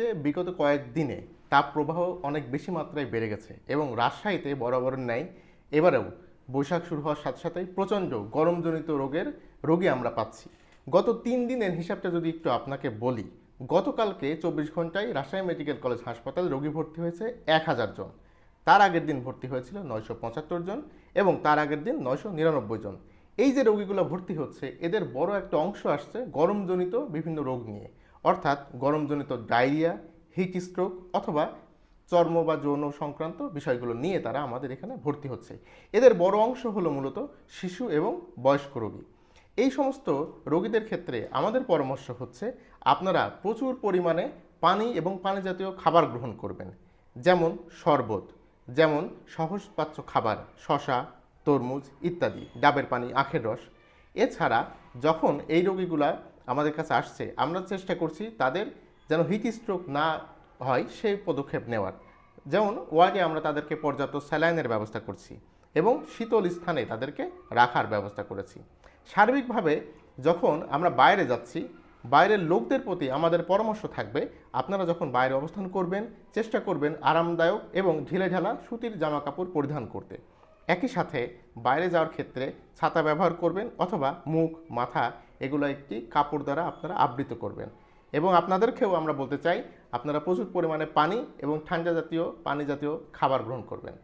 যে বিগত কয়েকদিনে তাপ প্রবাহ অনেক বেশি মাত্রায় বেড়ে গেছে এবং রাজশাহীতে বরাবর ন্যায় এবারেও বৈশাখ শুরু হওয়ার সাথে সাথেই প্রচণ্ড গরমজনিত রোগের রোগী আমরা পাচ্ছি। গত তিন দিনের হিসাবটা যদি একটু আপনাকে বলি, গতকালকে চব্বিশ ঘন্টায় রাজশাহী মেডিকেল কলেজ হাসপাতাল রোগী ভর্তি হয়েছে এক হাজার জন। তার আগের দিন ভর্তি হয়েছিল নয়শো পঁচাত্তর জন এবং তার আগের দিন নয়শো নিরানব্বই জন। এই যে রোগীগুলো ভর্তি হচ্ছে, এদের বড় একটা অংশ আসছে গরমজনিত বিভিন্ন রোগ নিয়ে। অর্থাৎ গরমজনিত ডায়রিয়া হিট স্ট্রোক অথবা চর্ম বা যৌন সংক্রান্ত বিষয়গুলো নিয়ে তারা আমাদের এখানে ভর্তি হচ্ছে। এদের বড় অংশ হলো মূলত শিশু এবং বয়স্ক রোগী। এই সমস্ত রোগীদের ক্ষেত্রে আমাদের পরামর্শ হচ্ছে, আপনারা প্রচুর পরিমাণে পানি এবং পানি জাতীয় খাবার গ্রহণ করবেন। যেমন শরবত, যেমন সহজপাচ্য খাবার, শশা, তরমুজ ইত্যাদি, ডাবের পানি, আখের রস। এছাড়া যখন এই রোগীগুলা আমাদের কাছে আসছে, আমরা চেষ্টা করছি তাদের যেন হিট স্ট্রোক না হয় সেই পদক্ষেপ নেওয়ার। যেমন ওয়ার্ডে আমরা তাদেরকে পর্যাপ্ত স্যালাইনের ব্যবস্থা করছি এবং শীতল স্থানে তাদেরকে রাখার ব্যবস্থা করেছি। সার্বিকভাবে যখন আমরা বাইরে যাচ্ছি, বাইরের লোকদের প্রতি আমাদের পরামর্শ থাকবে, আপনারা যখন বাইরে অবস্থান করবেন, চেষ্টা করবেন আরামদায়ক এবং ঢিলেঢালা সুতির জামা কাপড় পরিধান করতে। একই সাথে বাইরে যাওয়ার ক্ষেত্রে ছাতা ব্যবহার করবেন অথবা মুখ, মাথা এগুলো একটি কাপড় দ্বারা আপনারা আবৃত করবেন। এবং আপনাদেরকেও আমরা বলতে চাই, আপনারা প্রচুর পরিমাণে পানি এবং ঠান্ডা জাতীয়, পানি জাতীয় খাবার গ্রহণ করবেন।